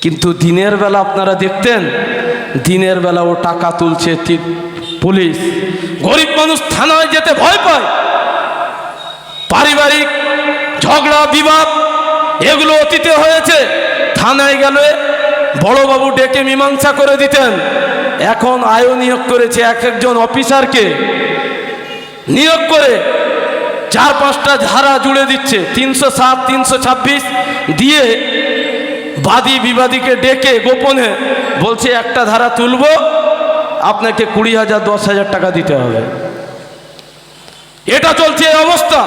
কিন্তু দিনের বেলা আপনারা দেখতেন, দিনের বেলা ও টাকা তুলছে পুলিশ। গরিব মানুষ থানায় যেতে ভয় পায়। পারিবারিক ঝগড়া, বিবাদ, এগুলো অতীতে হয়েছে। থানায় গেলে বড়বাবু ডেকে মীমাংসা করে দিতেন। এখন আয়ও নিয়োগ করেছে এক একজন অফিসারকে। নিয়োগ করে চার পাঁচটা ধারা জুড়ে দিচ্ছে। তিনশো সাত, তিনশো ছাব্বিশ দিয়ে বাদী বিবাদীকে ডেকে গোপনে বলছে, একটা ধারা তুলব, আপনাকে কুড়ি হাজার, দশ হাজার টাকা দিতে হবে। এটা চলছে অবস্থা।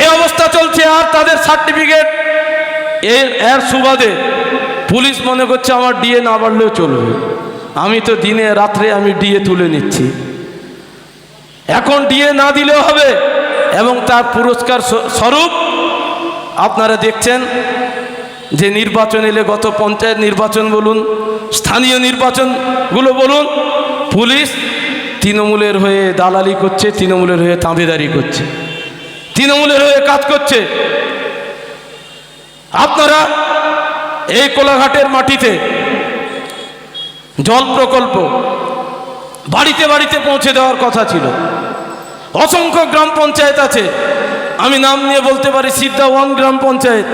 এই অবস্থা চলছে, আর তাদের সার্টিফিকেট এর এর সুবাদে পুলিশ মনে করছে, আমার ডিএ না বাড়লেও চলবে। আমি তো দিনে রাত্রে আমি ডিএ তুলে নিচ্ছি। এখন ডিএ না দিলেও হবে এবং তার পুরস্কার স্বরূপ আপনারা দেখছেন যে নির্বাচন এলে গত পঞ্চায়েত নির্বাচন বলুন, স্থানীয় নির্বাচনগুলো বলুন, পুলিশ তৃণমূলের হয়ে দালালি করছে, তৃণমূলের হয়ে তাঁবেদারি করছে, তৃণমূলের হয়ে কাজ করছে। আপনারা এই কোলাঘাটের মাটিতে জল প্রকল্প বাড়িতে বাড়িতে পৌঁছে দেওয়ার কথা ছিল। অসংখ্য গ্রাম পঞ্চায়েত আছে আমি নাম নিয়ে বলতে পারি সিদ্ধা ওয়ান গ্রাম পঞ্চায়েত,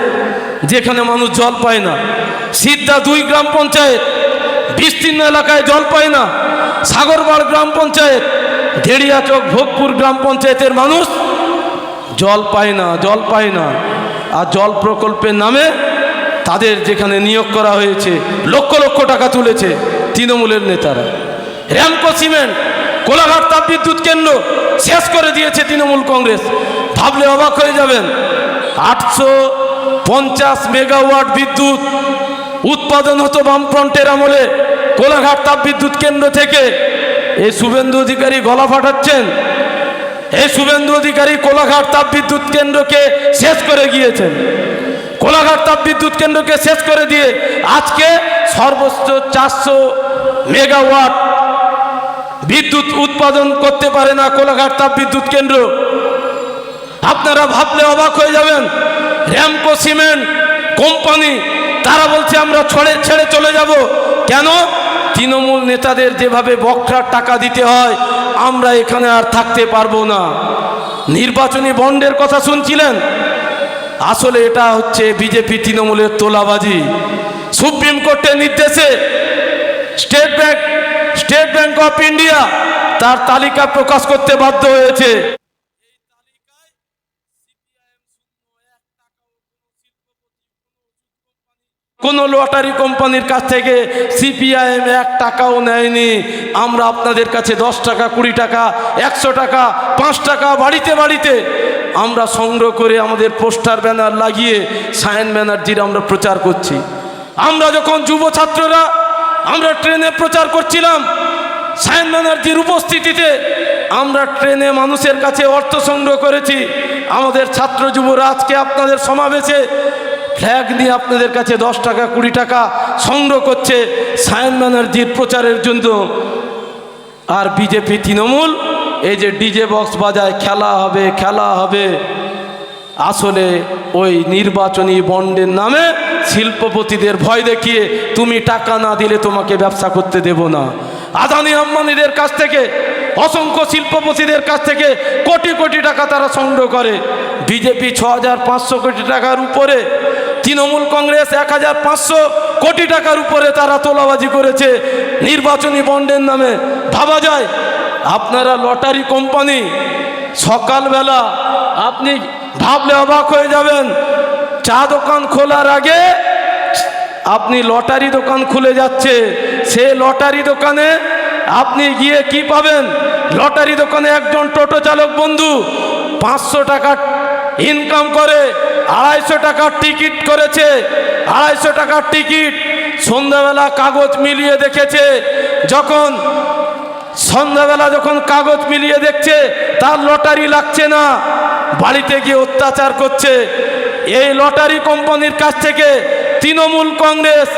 যেখানে মানুষ জল পায় না। সিদ্ধা দুই গ্রাম পঞ্চায়েত, বিস্তীর্ণ এলাকায় জল পায় না। সাগরবাড় গ্রাম পঞ্চায়েত ধেড়িয়াচক ভোগপুর গ্রাম পঞ্চায়েতের মানুষ জল পায় না, জল পায় না। আর জল প্রকল্পের নামে তাদের যেখানে নিয়োগ করা হয়েছে, লক্ষ লক্ষ টাকা তুলেছে তৃণমূলের নেতারা। র্যামকো সিমেন্ট, কোলাঘাট তাপবিদ্যুৎ কেন্দ্র শেষ করে দিয়েছে তৃণমূল কংগ্রেস। ভাবলে অবাক হয়ে যাবেন। আটশো পঞ্চাশ মেগাওয়াট বিদ্যুৎ উৎপাদন হতো বামফ্রন্টের আমলে। কোলাঘাট তাপ বিদ্যুৎ কেন্দ্র থেকে। এই শুভেন্দু অধিকারী গলা ফাটাচ্ছেন। এই শুভেন্দু অধিকারী কোলাঘাট তাপ বিদ্যুৎ কেন্দ্রকে শেষ করে গিয়েছেন। কোলাঘাট তাপ বিদ্যুৎ কেন্দ্রকে শেষ করে দিয়ে আজকে সর্বোচ্চ চারশো মেগাওয়াট বিদ্যুৎ উৎপাদন করতে পারে না কোলাঘাট তাপ বিদ্যুৎ কেন্দ্র। আপনারা ভাবলে অবাক হয়ে যাবেন। র্যামকো সিমেন্ট কোম্পানি, তারা বলছে আমরা ছড়ে, ছেড়ে চলে যাব। কেন? তৃণমূল নেতাদের যেভাবে বকরার টাকা দিতে হয়, আমরা এখানে আর থাকতে পারব না। নির্বাচনী বন্ডের কথা শুনছিলেন? আসলে এটা হচ্ছে বিজেপি তৃণমূলের তোলাবাজি। সুপ্রিম কোর্টের নির্দেশে State Bank State Bank of India তার তালিকা প্রকাশ করতে বাধ্য হয়েছে। কোনো লটারি কোম্পানির কাছ থেকে সিপিআইএম এক টাকাও নেয়নি। আমরা আপনাদের কাছে দশ টাকা, কুড়ি টাকা, একশো টাকা, পাঁচ টাকা বাড়িতে বাড়িতে। আমরা সংগ্রহ করে আমাদের পোস্টার ব্যানার লাগিয়ে সায়ন ব্যানার্জির আমরা প্রচার করছি। আমরা যখন যুব ছাত্ররা আমরা ট্রেনে প্রচার করছিলাম, সায়ন ব্যানার্জির উপস্থিতিতে আমরা ট্রেনে মানুষের কাছে অর্থ সংগ্রহ করেছি। আমাদের ছাত্র যুবরা আজকে আপনাদের সমাবেশে ফ্ল্যাগ নিয়ে আপনাদের কাছে দশ টাকা, কুড়ি টাকা সংগ্রহ করছে সায়ন ব্যানার্জির প্রচারের জন্য। আর বিজেপি তৃণমূল, এই যে ডিজে বক্স বাজায়, খেলা হবে খেলা হবে। আসলে ওই নির্বাচনী বন্ডের নামে শিল্পপতিদের ভয় দেখিয়ে তুমি টাকা না দিলে তোমাকে ব্যবসা করতে দেব না। আদানি আম্বানিদের কাছ থেকে, অসংখ্য শিল্পপতিদের কাছ থেকে কোটি কোটি টাকা তারা সংগ্রহ করে। বিজেপি ছ হাজার কোটি টাকার উপরে তৃণমূল কংগ্রেস এক হাজার পাঁচশো কোটি টাকার উপরে তারা তোলাবাজি করেছে। নির্বাচনী বন্ডের নামে। ভাবা যায়, আপনারা লটারি কোম্পানি, সকালবেলা আপনি ভাবলে অবাক হয়ে যাবেন, চা দোকান খোলার আগে আপনি লটারি দোকান খুলে যাচ্ছে। সে লটারি দোকানে আপনি গিয়ে কি পাবেন? লটারি দোকানে একজন টোটো চালক বন্ধু, পাঁচশো টাকা ইনকাম করে আড়াইশো টাকার টিকিট করেছে, আড়াইশো টাকার টিকিট সন্ধ্যাবেলা কাগজ মিলিয়ে দেখেছে, যখন সন্ধ্যাবেলা যখন কাগজ মিলিয়ে দেখছে, তার লটারি লাগছে না, বাড়িতে গিয়ে অত্যাচার করছে। এই লটারি কোম্পানির কাছ থেকে তৃণমূল কংগ্রেস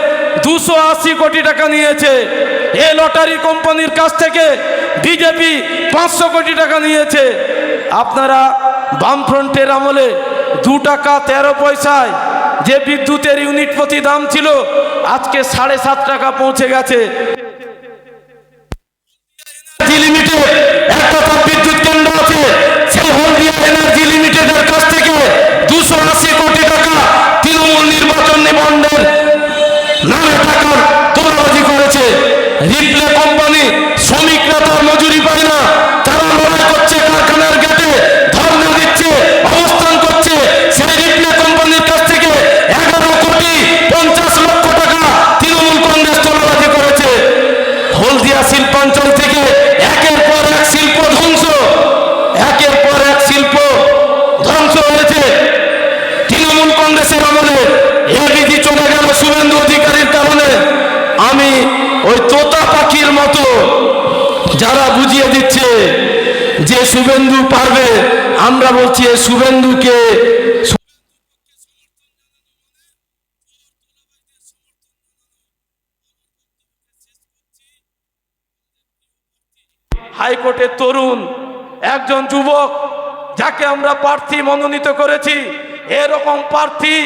দুশো আশি কোটি টাকা নিয়েছে। এই লটারি কোম্পানির কাছ থেকে বিজেপি পাঁচশো কোটি টাকা নিয়েছে। আপনারা বামফ্রন্টের আমলে দু টাকা তেরো পয়সায় যে বিদ্যুতের ইউনিট প্রতি দাম ছিল, আজকে সাড়ে সাত টাকা পৌঁছে গেছে। বিদ্যুৎ আছে হলদিয়া লিমিটেডের কাছ থেকে কোটি টাকা নির্বাচন করেছে। রিপ্লে কোম্পানি যারা বুঝিয়ে দিচ্ছে যে শুভেন্দু পারবে, আমরা বলছি শুভেন্দুকে হাইকোর্টের তরুণ একজন যুবক যাকে আমরা প্রার্থী মনোনীত করেছি, এরকম প্রার্থী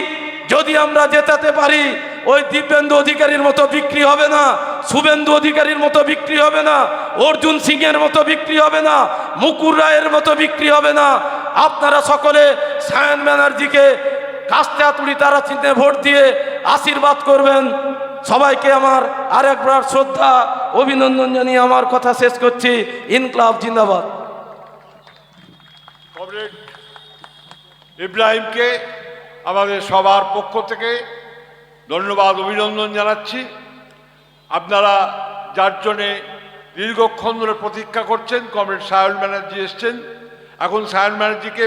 যদি আমরা জেতাতে পারি, ওই দিব্যেন্দু অধিকারীর মতো বিক্রি হবে না, শুভেন্দু অধিকারীর মতো বিক্রি হবে না। অর্জুন সিং এর মতো বিক্রি হবে না, মুকুর রায়ের মতো বিক্রি হবে না। আপনারা সকলে সায়ন ব্যানার্জিকে কাস্তে আতুড়ি তারা চিহ্নে ভোট দিয়ে আশীর্বাদ করবেন। সবাইকে আমার আরেকবার শ্রদ্ধা, অভিনন্দন জানিয়ে আমার কথা শেষ করছি। ইনকলাব জিন্দাবাদ। ইব্রাহিমকে আমাদের সবার পক্ষ থেকে ধন্যবাদ, অভিনন্দন জানাচ্ছি। আপনারা যার জন্যে দীর্ঘক্ষণ ধরে প্রতীক্ষা করছেন, কমরেড সায়ন ব্যানার্জি এসছেন। এখন সায়ন ব্যানার্জিকে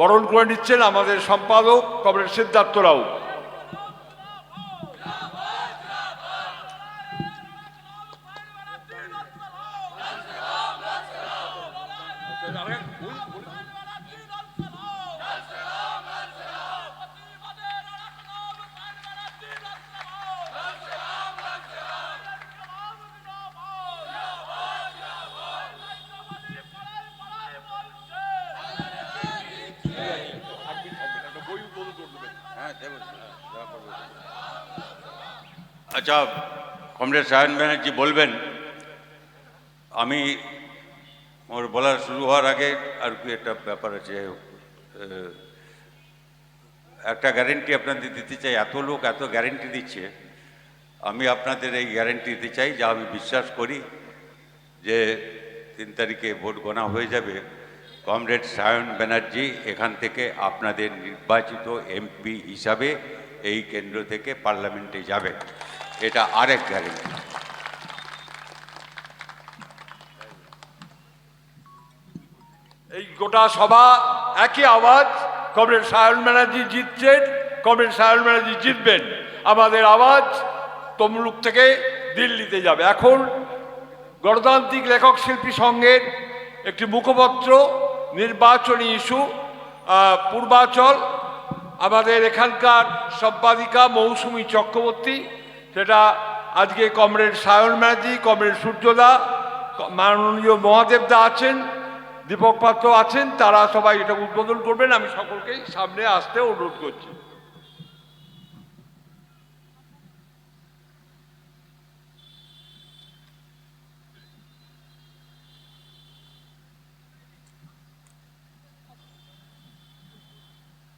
বরণ করে নিচ্ছেন আমাদের সম্পাদক কমরেড সিদ্ধার্থ রাও। আচ্ছা কমরেড সায়ন ব্যানার্জি বলবেন, আমি ওর বলার শুরু হওয়ার আগে আর কি একটা ব্যাপার আছে একটা গ্যারেন্টি আপনাদের দিতে চাই, এত লোক এত গ্যারেন্টি দিচ্ছে, আমি আপনাদের এই গ্যারেন্টি দিতে চাই, যা আমি বিশ্বাস করি যে তিন তারিখে ভোট গোনা হয়ে যাবে। কমরেড সায়ন ব্যানার্জি এখান থেকে আপনাদের নির্বাচিত এমপি হিসাবে এই কেন্দ্র থেকে পার্লামেন্টে যাবে এটা আরেক গ্যারেন্টি এই গোটা সভা একই আওয়াজ, কমরেড সায়ন ব্যানার্জি জিতছেন, কমরেড সায়ন ব্যানার্জি জিতবেন। আমাদের আওয়াজ তমলুক থেকে দিল্লিতে যাবে। এখন গণতান্ত্রিক লেখক শিল্পী সংঘের একটি মুখপত্র নির্বাচনী ইস্যু পূর্বাচল, আমাদের এখানকার সম্পাদিকা মৌসুমী চক্রবর্তী, সেটা আজকে কমরেড সায়ন ম্যাজি কমরেড সূর্যদা মাননীয় মহাদেবদা আছেন, দীপক পাত্র আছেন, তারা সবাই এটা উদ্বোধন করবেন, আমি সকলকেই সামনে আসতে অনুরোধ করছি।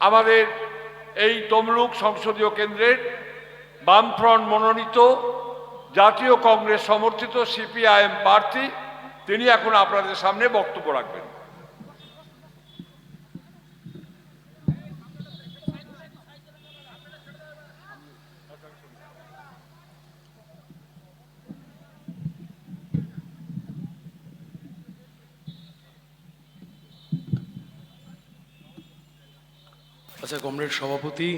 আমাদের এই তমলুক সংসদীয় কেন্দ্রের বামফ্রন্ট মনোনীত জাতীয় কংগ্রেস সমর্থিত সিপিআইএম প্রার্থী, তিনি এখন আপনাদের সামনে বক্তব্য রাখবেন। আচ্ছা কমরেড সভাপতি।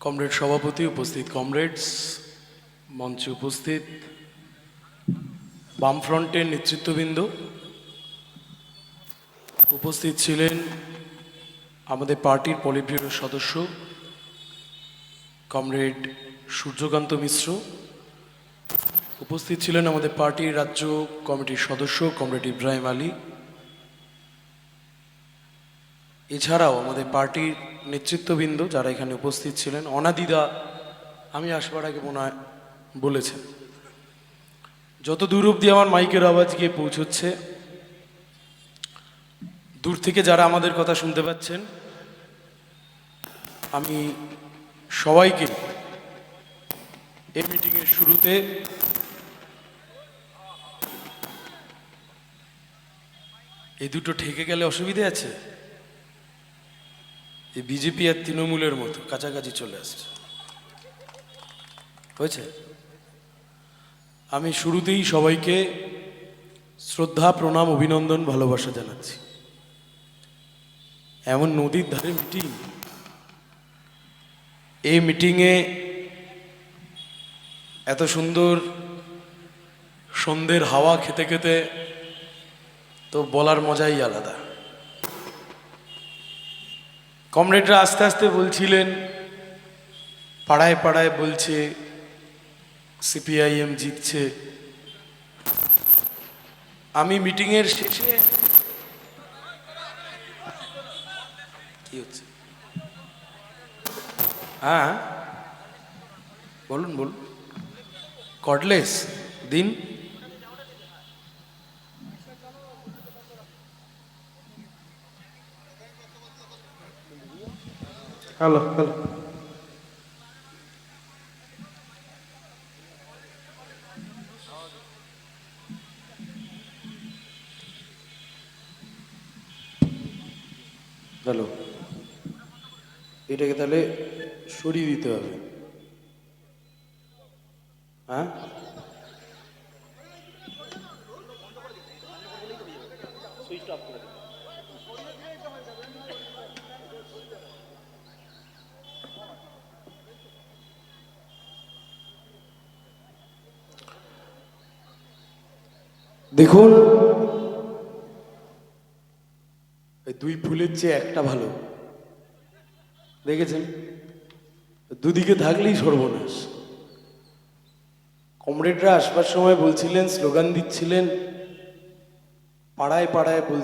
কমরেড সভাপতি উপস্থিত, কমরেডস, মঞ্চে উপস্থিত। বামফ্রন্টের নেতৃত্ববৃন্দ উপস্থিত ছিলেন আমাদের পার্টির পলিট ব্যুরোর সদস্য, কমরেড সূর্যকান্ত মিশ্র। উপস্থিত ছিলেন আমাদের পার্টির রাজ্য কমিটির সদস্য, কমরেড ইব্রাহিম আলী। এছাড়াও আমাদের পার্টির নেতৃত্ববৃন্দ যারা এখানে উপস্থিত ছিলেন, অনাদিদা, আমি আসবার আগে মনে হয় বলেছেন। যত দূর অবধি আমার মাইকের আওয়াজ গিয়ে পৌঁছচ্ছে, দূর থেকে যারা আমাদের কথা শুনতে পাচ্ছেন, আমি সবাইকে এই মিটিংয়ের শুরুতে এই দুটো ঠেকে গেলে অসুবিধে আছে? এই বিজেপি আর তৃণমূলের মতো কাছাকাছি চলে আসছে। হয়েছে? আমি শুরুতেই সবাইকে শ্রদ্ধা, প্রণাম, অভিনন্দন, ভালোবাসা জানাচ্ছি। এমন নদীর ধারে মিটিং। এই মিটিংয়ে এত সুন্দর সন্ধ্যের হাওয়া খেতে খেতে তো বলার মজাই আলাদা। কমরেডরা আস্তে আস্তে বলছিলেন, পাড়ায় পাড়ায় বলছে, সিপিআইএম জিতছে। আমি মিটিংয়ের শেষে কি হচ্ছে? হ্যাঁ বলুন বলুন। কর্ডলেস দিন। Hello hello hello. এটাকে তাহলে সরিয়ে দিতে হবে। হ্যাঁ? দেখুন দুই ফুলের চেয়ে একটা ভালো। দেখেছেন? দুদিকে থাকলেই সর্বনাশ। কমরেডরা আসবার সময় বলছিলেন, স্লোগান দিচ্ছিলেন, পাড়ায় পাড়ায় বল